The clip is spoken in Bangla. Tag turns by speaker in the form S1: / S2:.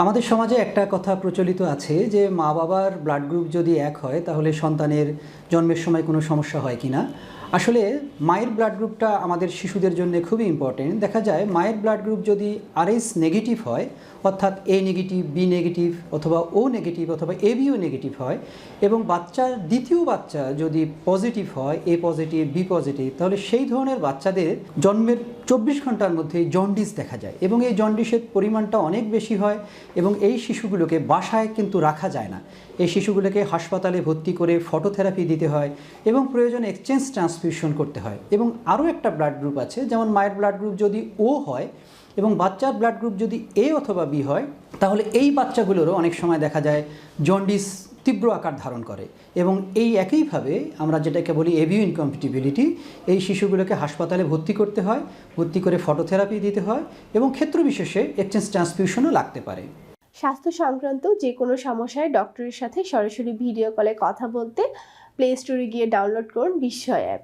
S1: আমাদের সমাজে একটা কথা প্রচলিত আছে যে মা বাবার ব্লাড গ্রুপ যদি এক হয়, তাহলে সন্তানের জন্মের সময় কোনো সমস্যা হয় কি না আসলে মায়ের ব্লাড গ্রুপটা আমাদের শিশুদের জন্য খুবই ইম্পর্টেন্ট দেখা যায় মায়ের ব্লাড গ্রুপ যদি আরএস নেগেটিভ হয়, অর্থাৎ এ নেগেটিভ বি নেগেটিভ অথবা ও নেগেটিভ অথবা এ বিও নেগেটিভ হয়, এবং বাচ্চার দ্বিতীয় বাচ্চা যদি পজিটিভ হয় এ পজিটিভ বি পজিটিভ তাহলে সেই ধরনের বাচ্চাদের জন্মের চব্বিশ ঘণ্টার মধ্যে জন্ডিস দেখা যায় এবং এই জন্ডিসের পরিমাণটা অনেক বেশি হয় এবং এই শিশুগুলোকে বাসায় কিন্তু রাখা যায় না। এই শিশুগুলোকে হাসপাতালে ভর্তি করে ফটোথেরাপি দিতে হয় এবং প্রয়োজনে এক্সচেঞ্জ ট্রান্সফিউশন করতে হয়। এবং আরও একটা ব্লাড গ্রুপ আছে, যেমন মায়ের ব্লাড গ্রুপ যদি ও হয় এবং বাচ্চার ব্লাড গ্রুপ যদি এ অথবা বি হয়, তাহলে এই বাচ্চাগুলোরও অনেক সময় দেখা যায় জন্ডিস তীব্র আকার ধারণ করে। এবং এই একইভাবে আমরা যেটাকে বলি এভিউ ইনকম্পিটিবিলিটি এই শিশুগুলোকে হাসপাতালে ভর্তি করতে হয়, ভর্তি করে ফটোথেরাপি দিতে হয় এবং ক্ষেত্র বিশেষে এক্সচেঞ্জ ট্রান্সফিউশনও লাগতে পারে।
S2: স্বাস্থ্য সংক্রান্ত যে কোনো সমস্যায় ডক্টরের সাথে সরাসরি ভিডিও কলে কথা বলতে প্লে স্টোরে গিয়ে ডাউনলোড করুন বিস্ময় অ্যাপ